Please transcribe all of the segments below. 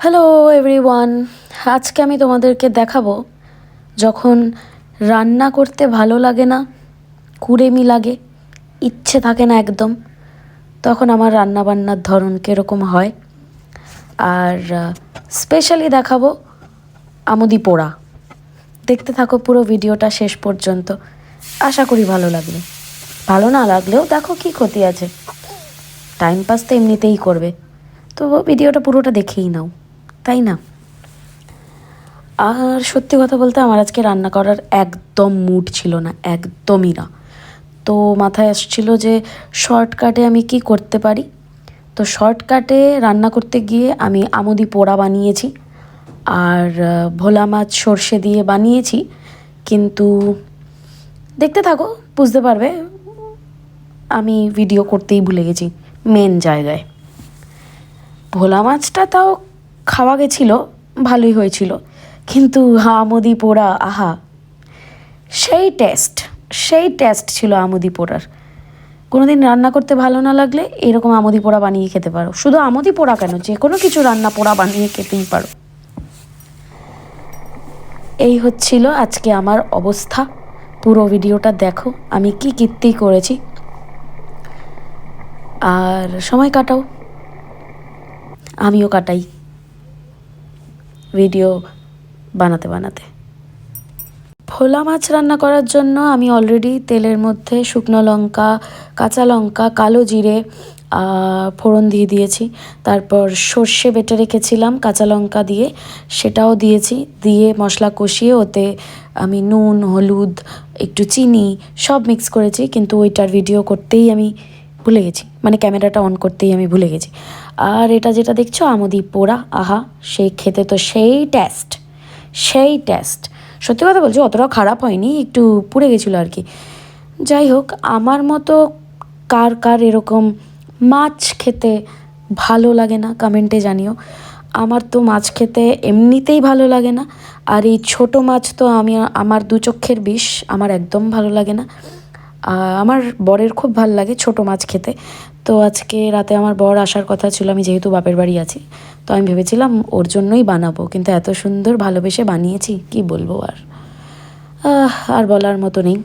Hello everyone আজকে আমি তোমাদেরকে দেখাবো যখন রান্না করতে ভালো লাগে না, কুড়েমি লাগে, ইচ্ছে থাকে না একদম, তখন আমার রান্না বান্নার ধরন কীরকম হয়। আর স্পেশালি দেখাবো আমুদি পোড়া। দেখতে থাকো পুরো ভিডিওটা শেষ পর্যন্ত। আশা করি ভালো লাগবে। ভালো না লাগলেও দেখো কি ক্ষতি আছে। টাইম পাস তো এমনিতেই করবে। তো ভিডিওটা পুরোটা দেখেই নাও। তাই না? আর সত্যি কথা বলতে আমার আজকে রান্না করার একদম মুড ছিল না, একদমই না। তো মাথায় আসছিল যে শর্টকাটে আমি কি করতে পারি? তো শর্টকাটে রান্না করতে গিয়ে আমি আমুদি পোড়া বানিয়েছি, আর ভোলা মাছ সর্ষে দিয়ে বানিয়েছি। কিন্তু দেখতে থাকো, বুঝতে পারবে, আমি ভিডিও করতেই ভুলে গেছি মেন জায়গায়। ভোলা মাছটা তাও খাওয়া গেছিল, ভালোই হয়েছিল। কিন্তু আমুদি পোড়া, আহা! সেই টেস্ট সেই টেস্ট ছিল আমুদি পোড়ার। কোনোদিন রান্না করতে ভালো না লাগলে এরকম আমুদি পোড়া বানিয়ে খেতে পারো। শুধু আমুদি পোড়া কেন? যে কোনো কিছু রান্না পোড়া বানিয়ে খেতেই পারো। এই হচ্ছিল আজকে আমার অবস্থা। পুরো ভিডিওটা দেখো, আমি কি কীর্তি করেছি। আর সময় কাটাও। আমিও কাটাই। ভিডিও বানাতে বানাতে। ভোলা মাছ রান্না করার জন্য আমি অলরেডি তেলের মধ্যে শুকনো লঙ্কা, কাঁচা লঙ্কা, কালো জিরে ফোড়ন দিয়ে দিয়েছি। তারপর সর্ষে বেটে রেখেছিলাম কাঁচা লঙ্কা দিয়ে, সেটাও দিয়েছি। দিয়ে মশলা কষিয়ে ওতে আমি নুন, হলুদ, একটু চিনি সব মিক্স করেছি, কিন্তু ওইটার ভিডিও করতেই আমি ভুলে গেছি। মানে ক্যামেরাটা অন করতেই আমি ভুলে গেছি। আর এটা যেটা দেখছ আমদি পোড়া, আহা সেই খেতে তো সেই টেস্ট সেই টেস্ট সত্যি কথা বলছি, অতটাও খারাপ হয়নি, একটু পুড়ে গেছিল আর কি। যাই হোক, আমার মতো কার কার এরকম মাছ খেতে ভালো লাগে না কমেন্টে জানিও। আমার তো মাছ খেতে এমনিতেই ভালো লাগে না। আর এই ছোট মাছ তো আমি, আমার দু চক্ষের বিষ, আমার একদম ভালো লাগে না। আমার বরের খুব ভালো লাগে ছোট মাছ খেতে। তো আজকে রাতে আমার বর আসার কথা ছিল, আমি যেহেতু বাপের বাড়ি আছি, তো আমি ভেবেছিলাম ওর জন্যই বানাবো, কিন্তু এত সুন্দর ভালোবেসে বানিয়েছি, কি বলব আর। আর বলার মতো নেই।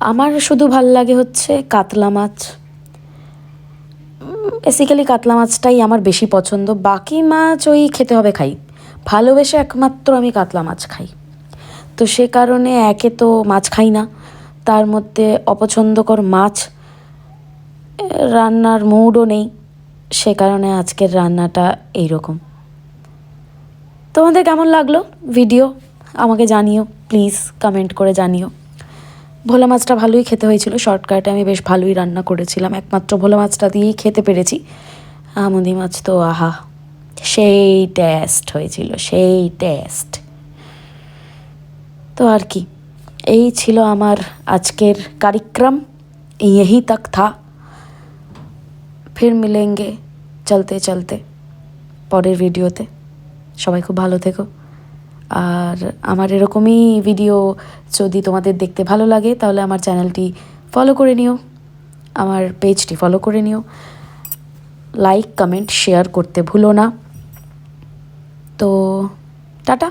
আমার শুধু ভালো লাগে হচ্ছে কাতলা মাছ। বেসিক্যালি কাতলা মাছটাই আমার বেশি পছন্দ, বাকি মাছ ওই খেতে হবে খাই। ভালোবেসে একমাত্র আমি কাতলা মাছ খাই। তো সে কারণে একে তো মাছ খাই না। তার মধ্যে অপছন্দকর মাছ রান্নার মুডও নেই। সে কারণে আজকের রান্নাটা এইরকম। তোমাদের কেমন লাগল ভিডিও? আমাকে জানিও, প্লিজ কমেন্ট করে জানিও। ভোলা মাছটা ভালোই খেতে হয়েছিল শর্টকাটে আমি বেশ ভালোই রান্না করেছিলাম। একমাত্র ভোলা মাছটা দিয়েই খেতে পেরেছি। আমুদি মাছ তো, আহা, সেই টেস্ট হয়েছিল, সেই টেস্ট তো আর কি। এই ছিল আমার আজকের कार्यक्रम यहीं तक था ফির মিলেঙ্গে চলতে চলতে পরের ভিডিওতে সবাই খুব ভালো থেকো আর আমার এরকমই ভিডিও যদি তোমাদের দেখতে ভালো লাগে তাহলে আমার চ্যানেলটি ফলো করে নিও আমার পেজটি ফলো করে নিও লাইক কমেন্ট শেয়ার করতে ভুলো না তো টাটা